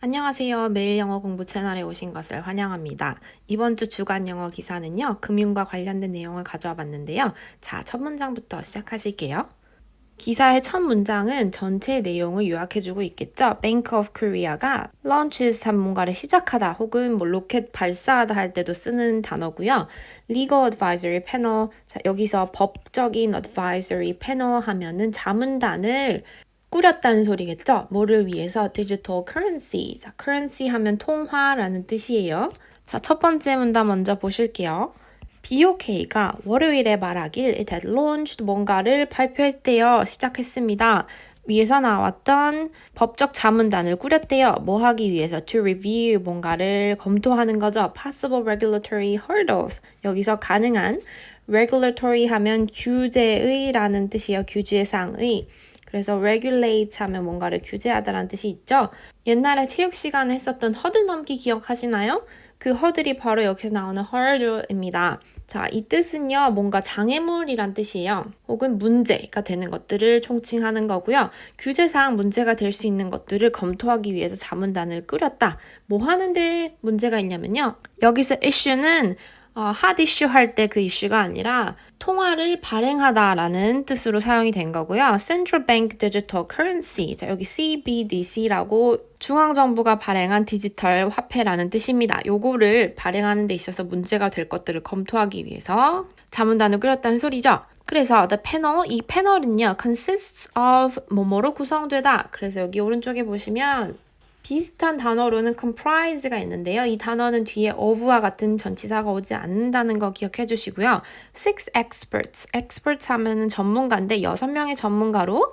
안녕하세요. 매일 영어 공부 채널에 오신 것을 환영합니다. 이번 주 주간 영어 기사는요, 금융과 관련된 내용을 가져와 봤는데요. 자, 첫 문장부터 시작하실게요. 기사의 첫 문장은 전체 내용을 요약해주고 있겠죠. Bank of Korea가 launches 전문가를 시작하다 혹은 뭐 로켓 발사하다 할 때도 쓰는 단어고요. Legal Advisory Panel, 자, 여기서 법적인 advisory panel 하면은 자문단을 꾸렸다는 소리겠죠? 뭐를 위해서? digital currency. 자, currency 하면 통화라는 뜻이에요. 자, 첫 번째 문단 먼저 보실게요. BOK가 월요일에 말하길 it had launched 뭔가를 발표했대요. 시작했습니다. 위에서 나왔던 법적 자문단을 꾸렸대요. 뭐 하기 위해서? To review 뭔가를 검토하는 거죠. Possible regulatory hurdles. 여기서 가능한 regulatory 하면 규제의라는 뜻이에요. 규제상의. 그래서 regulate 하면 뭔가를 규제하다라는 뜻이 있죠. 옛날에 체육 시간에 했었던 허들 넘기 기억하시나요? 그 허들이 바로 여기서 나오는 hurdle입니다. 자, 이 뜻은요, 뭔가 장애물이란 뜻이에요. 혹은 문제가 되는 것들을 총칭하는 거고요. 규제상 문제가 될 수 있는 것들을 검토하기 위해서 자문단을 꾸렸다. 뭐 하는데 문제가 있냐면요. 여기서 issue는 어, 핫 이슈 할 때 그 이슈가 아니라 통화를 발행하다라는 뜻으로 사용이 된 거고요. Central Bank Digital Currency. 자, 여기 CBDC라고 중앙정부가 발행한 디지털 화폐라는 뜻입니다. 요거를 발행하는 데 있어서 문제가 될 것들을 검토하기 위해서 자문단을 꾸렸다는 소리죠. 그래서 the panel, 이 패널은요, consists of 뭐뭐로 구성되다. 그래서 여기 오른쪽에 보시면 비슷한 단어로는 comprise가 있는데요. 이 단어는 뒤에 of와 같은 전치사가 오지 않는다는 거 기억해 주시고요. six experts, experts 하면은 전문가인데 여섯 명의 전문가로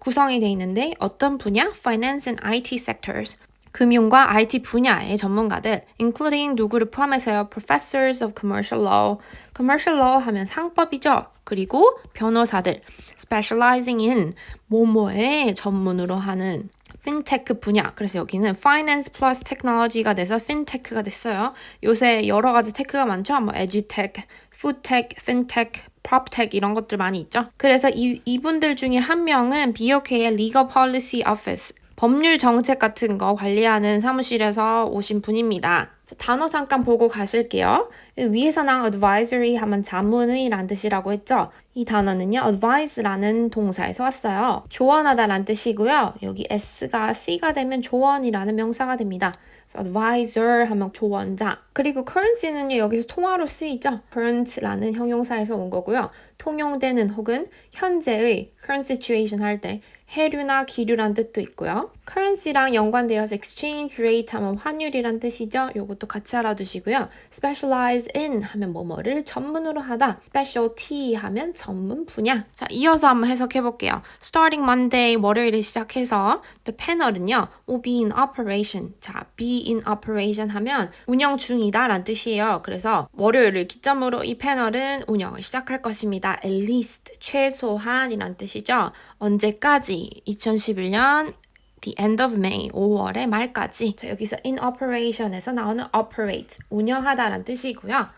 구성이 돼 있는데 어떤 분야? finance and IT sectors. 금융과 IT 분야의 전문가들, including 누구를 포함해서요, professors of commercial law. commercial law 하면 상법이죠. 그리고 변호사들, specializing in 뭐뭐에 전문으로 하는 핀테크 분야. 그래서 여기는 finance plus technology가 돼서 핀테크가 됐어요. 요새 여러 가지 테크가 많죠. 뭐 에듀테크, 푸드테크, 핀테크, proptech 이런 것들 많이 있죠. 그래서 이, 이분들 중에 한 명은 BOK의 Legal Policy Office 법률 정책 같은 거 관리하는 사무실에서 오신 분입니다. 단어 잠깐 보고 가실게요. 위에서 나온 advisory 하면 자문의란 뜻이라고 했죠. 이 단어는요, advise라는 동사에서 왔어요. 조언하다란 뜻이고요. 여기 s가 c가 되면 조언이라는 명사가 됩니다. advisor 하면 조언자. 그리고 currency는요, 여기서 통화로 쓰이죠. current라는 형용사에서 온 거고요. 통용되는 혹은 현재의 current situation 할 때 해류나 기류란 뜻도 있고요. currency랑 연관되어서 exchange rate 하면 환율이란 뜻이죠. 요것도 같이 알아두시고요. specialize in 하면 뭐뭐를 전문으로 하다. specialty 하면 전문 분야. 자, 이어서 한번 해석해 볼게요. starting Monday 월요일에 시작해서 the panel은요. will be in operation. 자, be in operation 하면 운영 중이다 라는 뜻이에요. 그래서 월요일을 기점으로 이 패널은 운영을 시작할 것입니다. at least 최소한이란 뜻이죠. 언제까지? 2011년 the end of May, 5월의 말까지. 자, 여기서 in operation에서 나오는 operate, 운영하다라는 뜻이고요.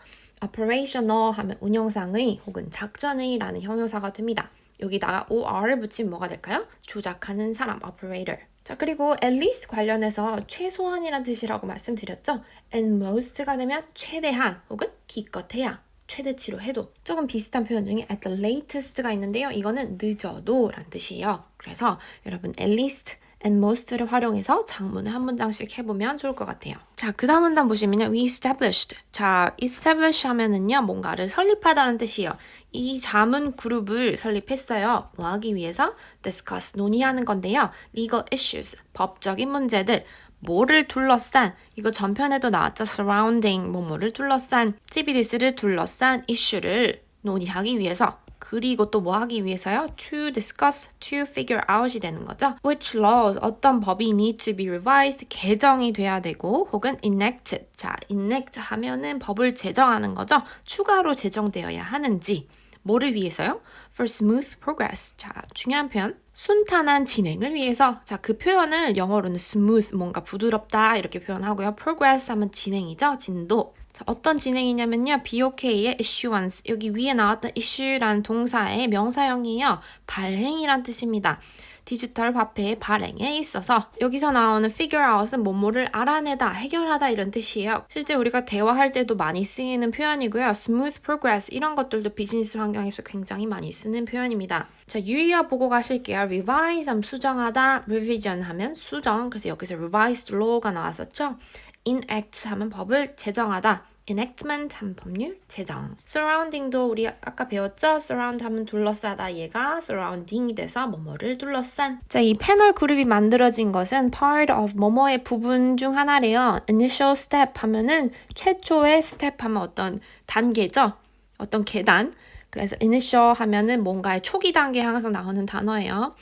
operational 하면 운영상의 혹은 작전의라는 형용사가 됩니다. 여기다가 or를 붙이면 뭐가 될까요? 조작하는 사람, operator. 자, 그리고 at least 관련해서 최소한이란 뜻이라고 말씀드렸죠? and most가 되면 최대한 혹은 기껏해야 최대치로 해도 조금 비슷한 표현 중에 at the latest가 있는데요. 이거는 늦어도 란 뜻이에요. 그래서 여러분 at least and most를 활용해서 장문을 한 문장씩 해보면 좋을 것 같아요. 자, 그 다음 문단 보시면요. we established. 자, establish 하면은요, 뭔가를 설립하다는 뜻이에요. 이 자문 그룹을 설립했어요. 뭐 하기 위해서? discuss, 논의하는 건데요. legal issues, 법적인 문제들, 뭐를 둘러싼 이거 전편에도 나왔죠. surrounding 뭐뭐를 둘러싼 CBDC를 둘러싼 이슈를 논의하기 위해서 그리고 또 뭐 하기 위해서요? to discuss, to figure out이 되는 거죠. which laws, 어떤 법이 need to be revised, 개정이 돼야 되고 혹은 enacted. 자, enact 하면은 법을 제정하는 거죠. 추가로 제정되어야 하는지. 뭐를 위해서요? For smooth progress. 자, 중요한 표현. 순탄한 진행을 위해서. 자, 그 표현을 영어로는 smooth, 뭔가 부드럽다 이렇게 표현하고요. progress 하면 진행이죠. 진도. 자, 어떤 진행이냐면요. BOK의 issuance. 여기 위에 나왔던 issue란 동사의 명사형이에요. 발행이란 뜻입니다. 디지털 화폐의 발행에 있어서 여기서 나오는 figure out은 뭐뭐를 알아내다, 해결하다 이런 뜻이에요. 실제 우리가 대화할 때도 많이 쓰이는 표현이고요. smooth progress 이런 것들도 비즈니스 환경에서 굉장히 많이 쓰는 표현입니다. 자, 유의어 보고 가실게요. revise 하면 수정하다, revision 하면 수정. 그래서 여기서 revised law가 나왔었죠. Enact 하면 법을 제정하다. enactment 하면 법률 제정. surrounding도 우리 아까 배웠죠? surround 하면 둘러싸다. 얘가 surrounding이 돼서 뭐뭐를 둘러싼. 자, 이 패널 그룹이 만들어진 것은 part of 뭐뭐의 부분 중 하나래요. initial step 하면은 최초의 step 하면 어떤 단계죠? 어떤 계단. 그래서 initial 하면은 뭔가의 초기 단계에 항상 나오는 단어예요.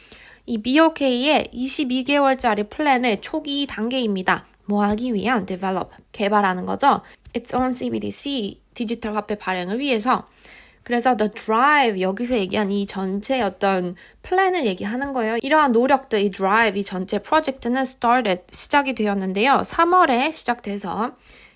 이 BOK의 22개월짜리 플랜의 초기 단계입니다. 뭐 하기 위한 develop, 개발하는 거죠. Its own CBDC, 디지털 화폐 발행을 위해서. 그래서 the drive, 여기서 얘기한 이 전체 어떤 플랜을 얘기하는 거예요. 이러한 노력들, 이 drive, 이 전체 프로젝트는 started, 시작이 되었는데요. 3월에 시작돼서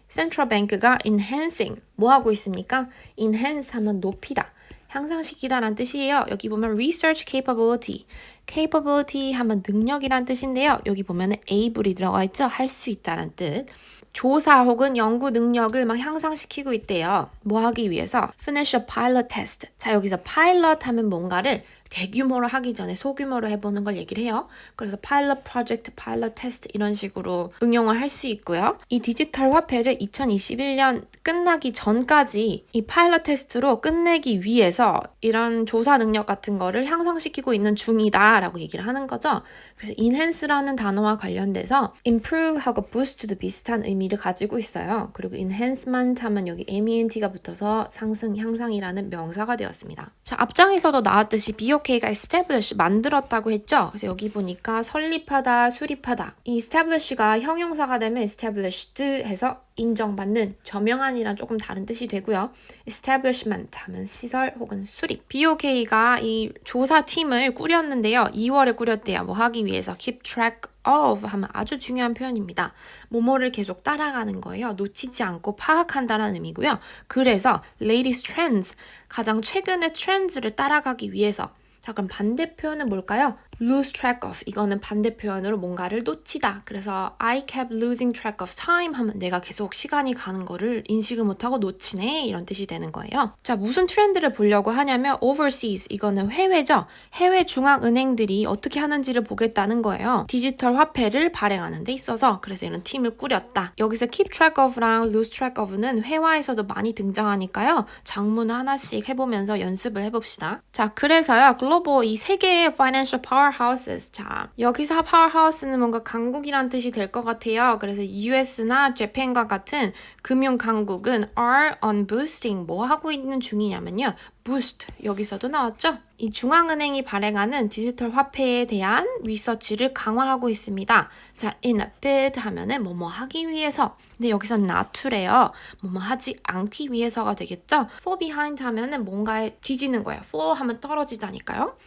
센트럴 뱅크가 enhancing, 뭐 하고 있습니까? enhance 하면 높이다. 향상시키다라는 뜻이에요. 여기 보면 research capability, capability 하면 능력이란 뜻인데요. 여기 보면 able이 들어가 있죠. 할 수 있다란 뜻. 조사 혹은 연구 능력을 막 향상시키고 있대요. 뭐 하기 위해서? Finish a pilot test. 자, 여기서 pilot 하면 뭔가를 대규모로 하기 전에 소규모로 해보는 걸 얘기를 해요. 그래서 파일럿 프로젝트, 파일럿 테스트 이런 식으로 응용을 할 수 있고요. 이 디지털 화폐를 2021년 끝나기 전까지 이 파일럿 테스트로 끝내기 위해서 이런 조사 능력 같은 거를 향상시키고 있는 중이다라고 얘기를 하는 거죠. 그래서 enhance라는 단어와 관련돼서 improve하고 boost도 비슷한 의미를 가지고 있어요. 그리고 enhancement 하면 여기 ment가 붙어서 상승, 향상이라는 명사가 되었습니다. 자, 앞장에서도 나왔듯이 BOK가 establish 만들었다고 했죠. 그래서 여기 보니까 설립하다, 수립하다. 이 establish가 형용사가 되면 established 해서 인정받는, 저명한이랑 조금 다른 뜻이 되고요. establishment 하면 시설 혹은 수립. BOK가 이 조사팀을 꾸렸는데요. 2월에 꾸렸대요. 뭐 하기 위해서 keep track of 하면 아주 중요한 표현입니다. 뭐뭐를 계속 따라가는 거예요. 놓치지 않고 파악한다는 의미고요. 그래서 latest trends, 가장 최근의 트렌드를 따라가기 위해서 자, 그럼 반대 표현은 뭘까요? Lose track of. 이거는 반대 표현으로 뭔가를 놓치다. 그래서 I kept losing track of time 하면 내가 계속 시간이 가는 거를 인식을 못하고 놓치네. 이런 뜻이 되는 거예요. 자, 무슨 트렌드를 보려고 하냐면 overseas. 이거는 해외죠. 해외 중앙은행들이 어떻게 하는지를 보겠다는 거예요. 디지털 화폐를 발행하는 데 있어서 그래서 이런 팀을 꾸렸다. 여기서 keep track of랑 lose track of는 회화에서도 많이 등장하니까요. 장문 하나씩 해보면서 연습을 해봅시다. 자, 그래서요. 글로벌 이 세계의 financial powerhouses. 자, 여기서 powerhouse는 뭔가 강국이란 뜻이 될 것 같아요. 그래서 US나 Japan과 같은 금융 강국은 are on boosting 뭐 하고 있는 중이냐면요. boost 여기서도 나왔죠? 이 중앙은행이 발행하는 디지털 화폐에 대한 리서치를 강화하고 있습니다. 자, in a bid 하면은 뭐뭐 하기 위해서. 근데 여기서 not래요. 뭐뭐 하지 않기 위해서가 되겠죠? fall behind 하면은 뭔가에 뒤지는 거예요. fall 하면 떨어지다니까요.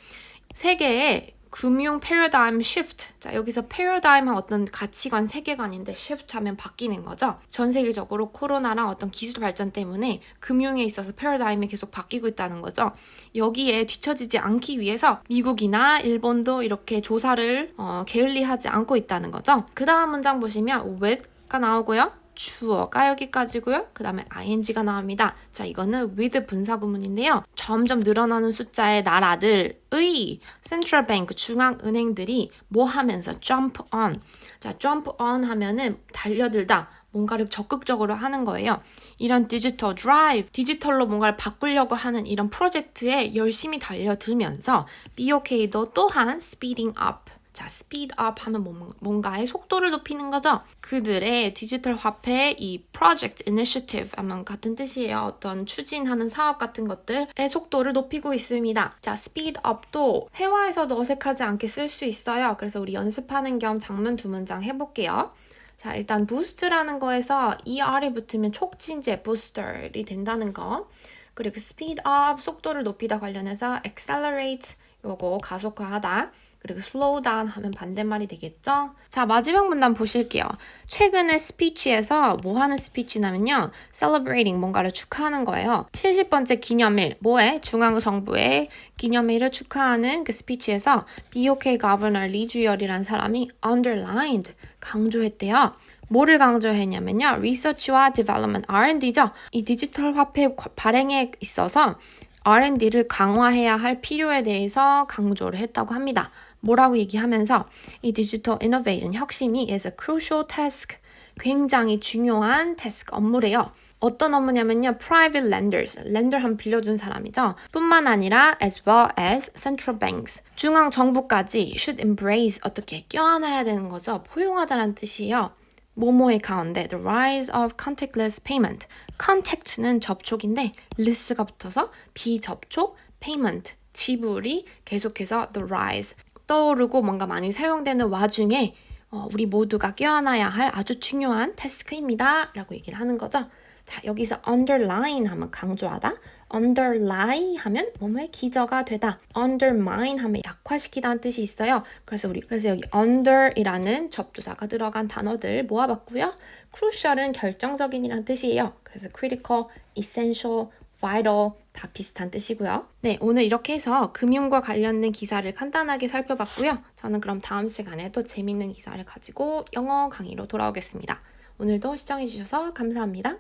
세계의 금융 패러다임 shift. 자, 여기서 패러다임은 어떤 가치관, 세계관인데 shift 하면 바뀌는 거죠. 전 세계적으로 코로나랑 어떤 기술 발전 때문에 금융에 있어서 패러다임이 계속 바뀌고 있다는 거죠. 여기에 뒤처지지 않기 위해서 미국이나 일본도 이렇게 조사를 어, 게을리하지 않고 있다는 거죠. 그 다음 문장 보시면 with가 나오고요. 주어가 여기까지고요. 그 다음에 ing가 나옵니다. 자, 이거는 with 분사구문인데요. 점점 늘어나는 숫자의 나라들의 central bank 중앙은행들이 뭐 하면서 jump on. 자, jump on 하면은 달려들다. 뭔가를 적극적으로 하는 거예요. 이런 디지털 드라이브, 디지털로 뭔가를 바꾸려고 하는 이런 프로젝트에 열심히 달려들면서 BOK도 또한 speeding up. 자, speed 하면 뭔가의 속도를 높이는 거죠. 그들의 디지털 화폐 이 project initiative 하면 같은 뜻이에요. 어떤 추진하는 사업 같은 것들의 속도를 높이고 있습니다. 자, speed up도 회화에서도 어색하지 않게 쓸 수 있어요. 그래서 우리 연습하는 겸 장문 두 문장 해볼게요. 자, 일단 boost라는 거에서 er이 붙으면 촉진제 booster이 된다는 거. 그리고 speed up 속도를 높이다 관련해서 accelerate 요거 가속화하다. 그리고 slow down 하면 반대말이 되겠죠? 자, 마지막 문단 보실게요. 최근에 스피치에서 뭐 하는 스피치냐면요. celebrating 뭔가를 축하하는 거예요. 70번째 기념일, 뭐에? 중앙정부의 기념일을 축하하는 그 스피치에서 BOK Governor 리주열이라는 사람이 underlined, 강조했대요. 뭐를 강조했냐면요. 리서치와 디벨롭먼트 R&D죠. 이 디지털 화폐 발행에 있어서 R&D를 강화해야 할 필요에 대해서 강조를 했다고 합니다. 뭐라고 얘기하면서 이 디지털 이노베이션 혁신이 is a crucial task 굉장히 중요한 태스크 업무래요. 어떤 업무냐면요. private lenders, 렌더 한 빌려준 사람이죠. 뿐만 아니라 as well as central banks, 중앙 정부까지 should embrace 어떻게 껴안아야 되는 거죠. 포용하다는 뜻이에요. 모모의 가운데 the rise of contactless payment. contact는 접촉인데 less가 붙어서 비접촉 payment 지불이 계속해서 the rise 떠오르고 뭔가 많이 사용되는 와중에 어, 우리 모두가 껴안아야 할 아주 중요한 태스크입니다. 라고 얘기를 하는 거죠. 자, 여기서 underline 하면 강조하다. underlie 하면 뭐뭐의 기저가 되다. undermine 하면 약화시키다는 뜻이 있어요. 그래서 우리 그래서 여기 under이라는 접두사가 들어간 단어들 모아봤고요. crucial은 결정적인이라는 뜻이에요. 그래서 critical, essential, vital 다 비슷한 뜻이고요. 네, 오늘 이렇게 해서 금융과 관련된 기사를 간단하게 살펴봤고요. 저는 그럼 다음 시간에 또 재밌는 기사를 가지고 영어 강의로 돌아오겠습니다. 오늘도 시청해주셔서 감사합니다.